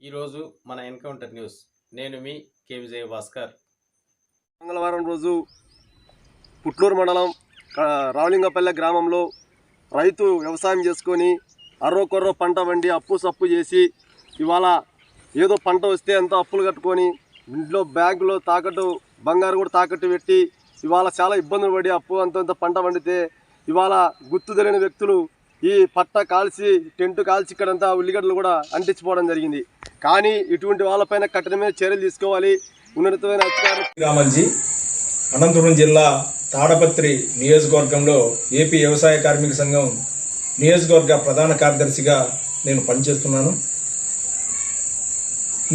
ఈరోజు మన encounter news. నేను మీ కే విజయ భాస్కర్ మంగళవారం రోజు పుట్లూరు మండలం రావలింగపల్లె గ్రామంలో రైతు వ్యవసాయం చేసుకొని అర్రోకొర్రో పంట వండి అప్పు సప్పు చేసి ఇవాళ ఏదో పంట వస్తే అంత అప్పులు కట్టుకొని ఇంట్లో బ్యాంకులో తాకట్టు బంగారు కూడా తాకట్టు పెట్టి ఇవాళ చాలా ఇబ్బందులు పడి అప్పు అంతంత పంట వండితే ఇవాళ గుర్తు తెలియని వ్యక్తులు ఈ పట్ట కాల్చి టెంట్ కాల్చి ఇక్కడంతా ఉల్లిగడ్డలు కూడా అంటించిపోవడం జరిగింది. కానీ ఇటువంటి వాళ్ళపైన కఠినమైన చర్యలు తీసుకోవాలి. ఉన్నతమైన అధికారులు రామల్జీ అనంతపురం జిల్లా తాడపత్రి నియోజకవర్గంలో ఏపీ వ్యవసాయ కార్మిక సంఘం నియోజకవర్గ ప్రధాన కార్యదర్శిగా నేను పనిచేస్తున్నాను.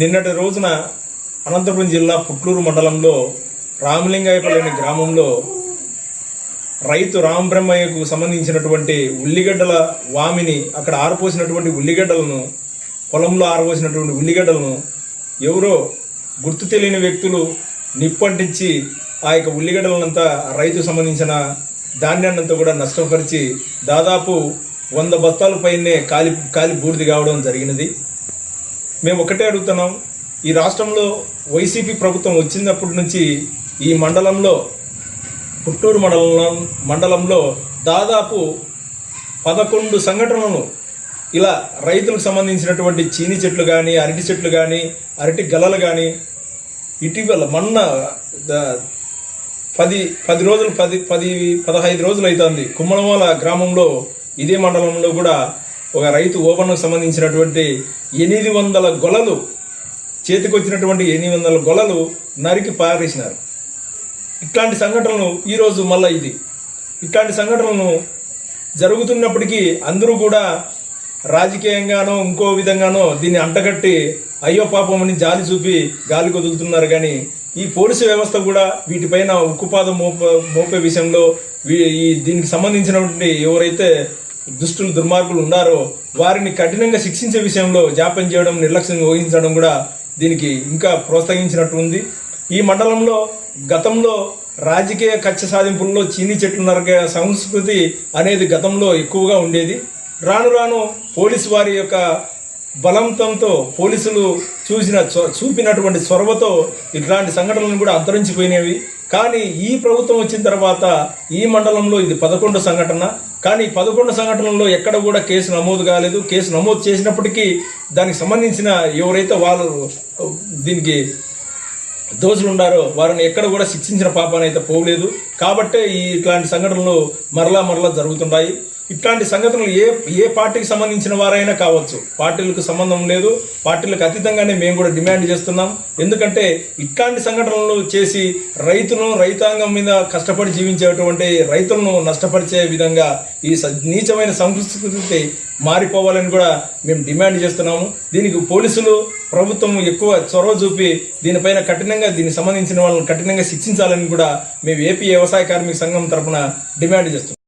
నిన్నటి రోజున అనంతపురం జిల్లా పుట్లూరు మండలంలో రామలింగాయపల్లి గ్రామంలో రైతు రామబ్రహ్మయ్యకు సంబంధించినటువంటి ఉల్లిగడ్డల వామిని అక్కడ ఆరపోసినటువంటి ఉల్లిగడ్డలను పొలంలో ఆరబోసినటువంటి ఉల్లిగడ్డలను ఎవరో గుర్తు తెలియని వ్యక్తులు నిప్పంటించి ఆ యొక్క ఉల్లిగడ్డలనంతా రైతు సంబంధించిన ధాన్యాన్నంతా కూడా నష్టపరిచి దాదాపు వంద బస్తాల పైనే కాలి కాలి బూడిది కావడం జరిగినది. మేము ఒకటే అడుగుతున్నాం ఈ రాష్ట్రంలో వైసీపీ ప్రభుత్వం వచ్చినప్పటి నుంచి ఈ మండలంలో పుట్టూరు మండలం మండలంలో దాదాపు పదకొండు సంఘటనలను ఇలా రైతులకు సంబంధించినటువంటి చీని చెట్లు కానీ అరటి చెట్లు కానీ అరటి గలలు కానీ ఇటీవల మొన్న పది పది రోజులు పది పది పదహైదు రోజులు అవుతుంది కుమ్మలమాల గ్రామంలో ఇదే మండలంలో కూడా ఒక రైతు ఓపెన్కు సంబంధించినటువంటి ఎనిమిది వందల గొలలు చేతికొచ్చినటువంటి ఎనిమిది వందల గొలలు నరికి పారేసినారు. ఇట్లాంటి సంఘటనలు ఈరోజు మళ్ళీ ఇది. ఇట్లాంటి సంఘటనలను జరుగుతున్నప్పటికీ అందరూ కూడా రాజకీయంగానో ఇంకో విధంగానో దీన్ని అంటగట్టి అయ్యో పాపం అని జాలి చూపి గాలి కొదులుతున్నారు. కానీ ఈ పోలీసు వ్యవస్థ కూడా వీటిపైన ఉక్కుపాదం మోప మోపే విషయంలో వీ- ఈ దీనికి సంబంధించినటువంటి ఎవరైతే దుష్టులు దుర్మార్గులు ఉన్నారో వారిని కఠినంగా శిక్షించే విషయంలో జాప్యం చేయడం నిర్లక్ష్యం వహించడం కూడా దీనికి ఇంకా ప్రోత్సహించినట్టు ఉంది. ఈ మండలంలో గతంలో రాజకీయ కక్ష సాధింపుల్లో చీనీ చెట్లు నరకే సంస్కృతి అనేది గతంలో ఎక్కువగా ఉండేది. రాను రాను పోలీసు వారి యొక్క బలంతంతో పోలీసులు చూసిన చొ- చూపినటువంటి చొరవతో ఇట్లాంటి సంఘటనలు కూడా అంతరించిపోయినవి. కానీ ఈ ప్రభుత్వం వచ్చిన తర్వాత ఈ మండలంలో ఇది పదకొండు సంఘటన. కానీ పదకొండు సంఘటనల్లో ఎక్కడ కూడా కేసు నమోదు కాలేదు. కేసు నమోదు చేసినప్పటికీ దానికి సంబంధించిన ఎవరైతే వాళ్ళు దీనికి దోషులు ఉన్నారో వారిని ఎక్కడ కూడా శిక్షించిన పాపాన్ని అయితే పోలేదు కాబట్టే ఈ ఇట్లాంటి సంఘటనలు మరలా మరలా జరుగుతుంటాయి. ఇట్లాంటి సంఘటనలు ఏ ఏ పార్టీకి సంబంధించిన వారైనా కావచ్చు. పార్టీలకు సంబంధం లేదు. పార్టీలకు అతీతంగానే మేము కూడా డిమాండ్ చేస్తున్నాం. ఎందుకంటే ఇట్లాంటి సంఘటనలు చేసి రైతును రైతాంగం మీద కష్టపడి జీవించేటువంటి రైతులను నష్టపరిచే విధంగా ఈ స- నీచమైన సంస్కృతి మారిపోవాలని కూడా మేము డిమాండ్ చేస్తున్నాము. దీనికి పోలీసులు ప్రభుత్వం ఎక్కువ చొరవ చూపి దీనిపైన కఠినంగా దీనికి సంబంధించిన వాళ్ళని కఠినంగా శిక్షించాలని కూడా మేము ఏపీ వ్యవసాయ కార్మిక సంఘం తరపున డిమాండ్ చేస్తున్నాం.